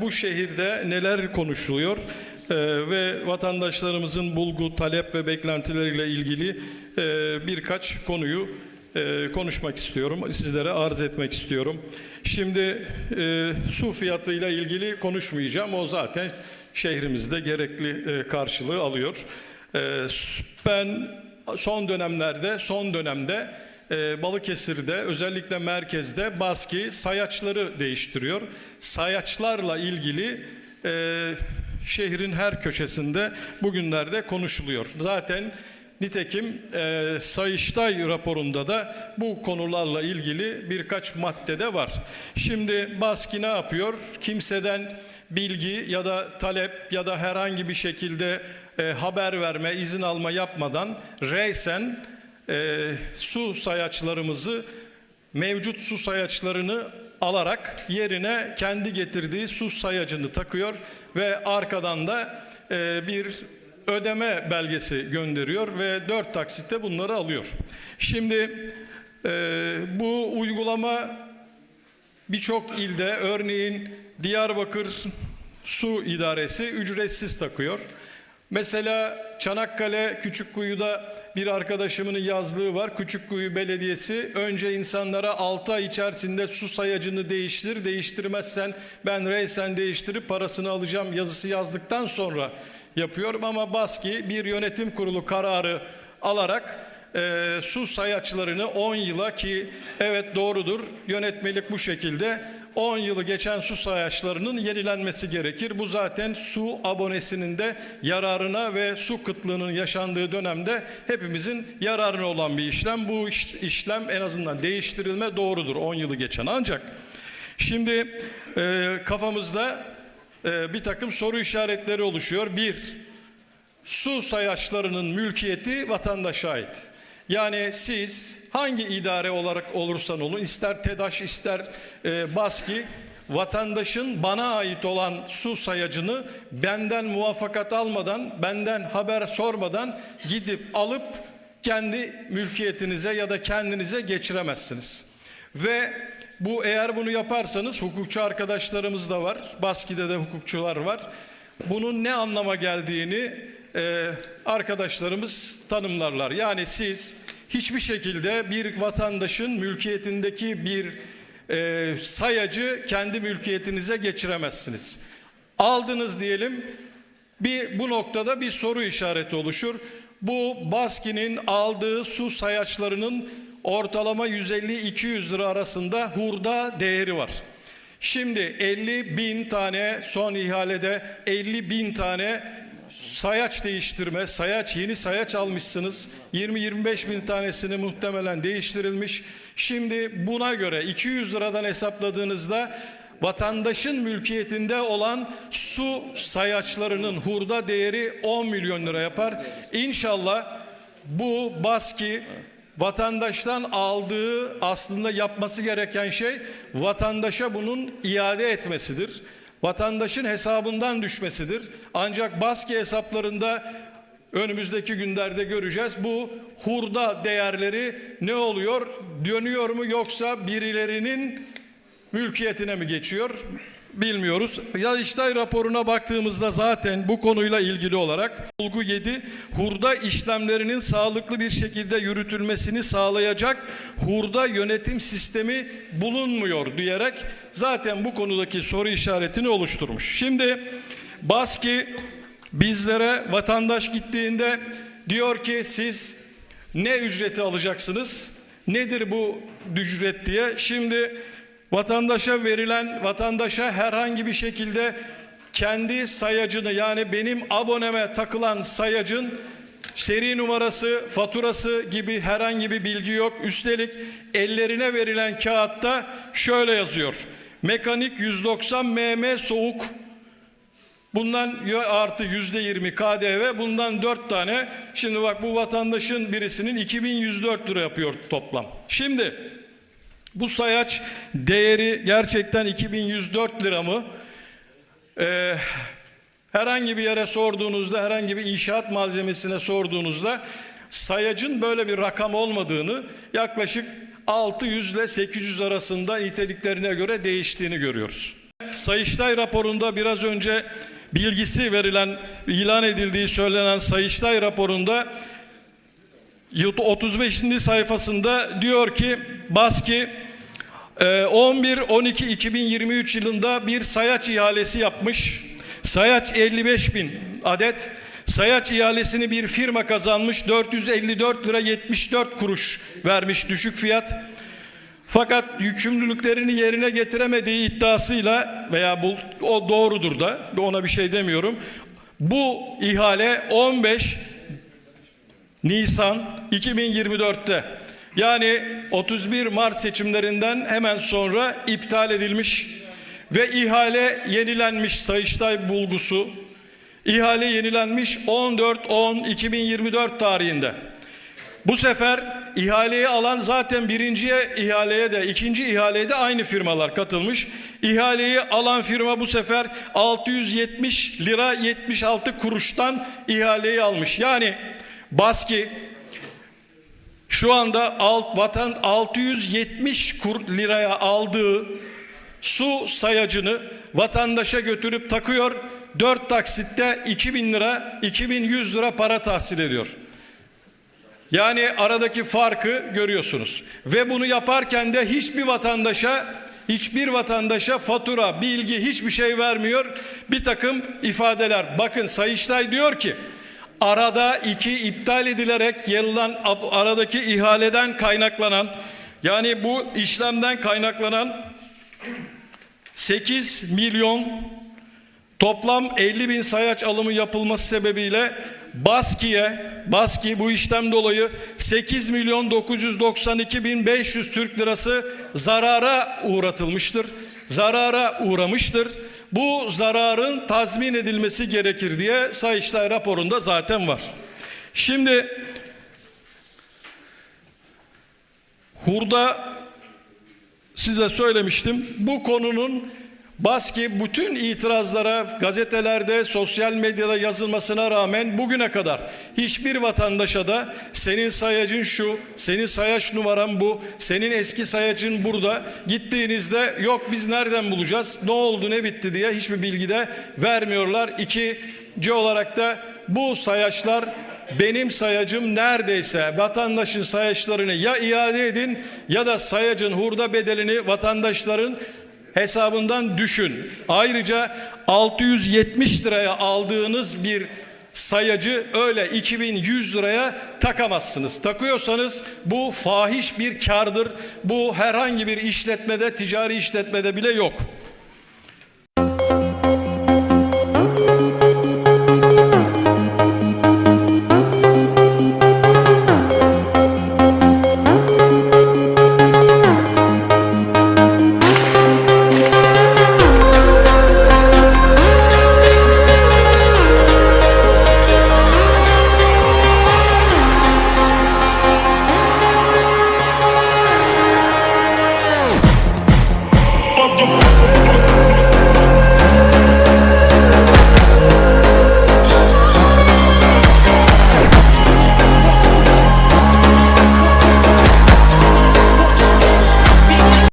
Bu şehirde neler konuşuluyor e, ve vatandaşlarımızın bulgu, talep ve beklentileriyle ilgili e, birkaç konuyu e, konuşmak istiyorum. Sizlere arz etmek istiyorum. Şimdi e, su fiyatıyla ilgili konuşmayacağım. O zaten şehrimizde gerekli e, karşılığı alıyor. E, ben son dönemlerde, son dönemde e, Balıkesir'de özellikle merkezde BASKİ sayaçları değiştiriyor. Sayaçlarla ilgili e, şehrin her köşesinde bugünlerde konuşuluyor. Zaten nitekim e, Sayıştay raporunda da bu konularla ilgili birkaç maddede var. Şimdi BASKİ ne yapıyor? Kimseden bilgi ya da talep ya da herhangi bir şekilde e, haber verme, izin alma yapmadan reysen e, su sayaçlarımızı mevcut su sayaçlarını alarak yerine kendi getirdiği su sayacını takıyor ve arkadan da e, bir ödeme belgesi gönderiyor ve dört taksitte bunları alıyor. Şimdi e, bu uygulama birçok ilde örneğin Diyarbakır Su İdaresi ücretsiz takıyor. Mesela Çanakkale Küçükkuyu'da bir arkadaşımın yazlığı var. Küçükkuyu Belediyesi önce insanlara 6 ay içerisinde su sayacını değiştir. Değiştirmezsen ben reysen değiştirip parasını alacağım yazısı yazdıktan sonra yapıyorum. Ama BASKİ bir yönetim kurulu kararı alarak e, su sayaçlarını 10 yıla ki evet doğrudur yönetmelik bu şekilde 10 yılı geçen su sayaçlarının yenilenmesi gerekir. Bu zaten su abonesinin de yararına ve su kıtlığının yaşandığı dönemde hepimizin yararına olan bir işlem. Bu iş- işlem en azından değiştirilme doğrudur 10 yılı geçen. Ancak şimdi e, kafamızda e, bir takım soru işaretleri oluşuyor. Bir, su sayaçlarının mülkiyeti vatandaşa ait. Yani siz hangi idare olarak olursan olun ister TEDAŞ ister e, BASKİ vatandaşın bana ait olan su sayacını benden muvaffakat almadan benden haber sormadan gidip alıp kendi mülkiyetinize ya da kendinize geçiremezsiniz. Ve bu eğer bunu yaparsanız hukukçu arkadaşlarımız da var. Baski'de de hukukçular var. Bunun ne anlama geldiğini e, arkadaşlarımız tanımlarlar. Yani siz hiçbir şekilde bir vatandaşın mülkiyetindeki bir e, sayacı kendi mülkiyetinize geçiremezsiniz. Aldınız diyelim bir bu noktada bir soru işareti oluşur. Bu Baski'nin aldığı su sayaçlarının ortalama 150-200 lira arasında hurda değeri var. Şimdi 50 bin tane son ihalede 50 bin tane sayaç değiştirme, sayaç yeni sayaç almışsınız. 20-25 bin tanesini muhtemelen değiştirilmiş. Şimdi buna göre 200 liradan hesapladığınızda vatandaşın mülkiyetinde olan su sayaçlarının hurda değeri 10 milyon lira yapar. İnşallah bu baski vatandaştan aldığı aslında yapması gereken şey vatandaşa bunun iade etmesidir. Vatandaşın hesabından düşmesidir. Ancak baski hesaplarında önümüzdeki günlerde göreceğiz. Bu hurda değerleri ne oluyor? Dönüyor mu yoksa birilerinin mülkiyetine mi geçiyor? Bilmiyoruz. Yazıştay raporuna baktığımızda zaten bu konuyla ilgili olarak Bulgu 7 hurda işlemlerinin sağlıklı bir şekilde yürütülmesini sağlayacak hurda yönetim sistemi bulunmuyor diyerek zaten bu konudaki soru işaretini oluşturmuş. Şimdi Baski bizlere vatandaş gittiğinde diyor ki siz ne ücreti alacaksınız? Nedir bu ücret diye. Şimdi vatandaşa verilen, vatandaşa herhangi bir şekilde kendi sayacını yani benim aboneme takılan sayacın seri numarası, faturası gibi herhangi bir bilgi yok. Üstelik ellerine verilen kağıtta şöyle yazıyor. Mekanik 190 mm soğuk Bundan artı yüzde yirmi KDV bundan dört tane. Şimdi bak bu vatandaşın birisinin 2104 lira yapıyor toplam. Şimdi bu sayaç değeri gerçekten 2104 lira mı? Ee, herhangi bir yere sorduğunuzda, herhangi bir inşaat malzemesine sorduğunuzda sayacın böyle bir rakam olmadığını yaklaşık 600 ile 800 arasında niteliklerine göre değiştiğini görüyoruz. Sayıştay raporunda biraz önce bilgisi verilen, ilan edildiği söylenen Sayıştay raporunda 35. sayfasında diyor ki Baski e, 11-12-2023 yılında bir sayaç ihalesi yapmış. Sayaç 55 bin adet. Sayaç ihalesini bir firma kazanmış. 454 lira 74 kuruş vermiş düşük fiyat. Fakat yükümlülüklerini yerine getiremediği iddiasıyla veya bu o doğrudur da ona bir şey demiyorum. Bu ihale 15 Nisan 2024'te yani 31 Mart seçimlerinden hemen sonra iptal edilmiş ve ihale yenilenmiş Sayıştay bulgusu ihale yenilenmiş 14-10-2024 tarihinde. Bu sefer ihaleyi alan zaten birinciye ihaleye de ikinci ihaleye de aynı firmalar katılmış. İhaleyi alan firma bu sefer 670 lira 76 kuruştan ihaleyi almış. Yani Baski şu anda alt vatan 670 kur liraya aldığı su sayacını vatandaşa götürüp takıyor. 4 taksitte 2000 lira 2100 lira para tahsil ediyor. Yani aradaki farkı görüyorsunuz. Ve bunu yaparken de hiçbir vatandaşa hiçbir vatandaşa fatura, bilgi hiçbir şey vermiyor. Bir takım ifadeler. Bakın Sayıştay diyor ki arada iki iptal edilerek yapılan aradaki ihaleden kaynaklanan yani bu işlemden kaynaklanan 8 milyon toplam 50 bin sayaç alımı yapılması sebebiyle Baski'ye, Baski bu işlem dolayı 8 milyon 992 bin 500 Türk lirası zarara uğratılmıştır. Zarara uğramıştır. Bu zararın tazmin edilmesi gerekir diye Sayıştay raporunda zaten var. Şimdi hurda size söylemiştim. Bu konunun Baski bütün itirazlara gazetelerde, sosyal medyada yazılmasına rağmen bugüne kadar hiçbir vatandaşa da senin sayacın şu, senin sayaç numaran bu, senin eski sayacın burada. Gittiğinizde yok biz nereden bulacağız, ne oldu ne bitti? diye hiçbir bilgi de vermiyorlar. İkinci olarak da bu sayaçlar benim sayacım neredeyse vatandaşın sayaçlarını ya iade edin ya da sayacın hurda bedelini vatandaşların hesabından düşün. Ayrıca 670 liraya aldığınız bir sayacı öyle 2100 liraya takamazsınız. Takıyorsanız bu fahiş bir kardır. Bu herhangi bir işletmede, ticari işletmede bile yok.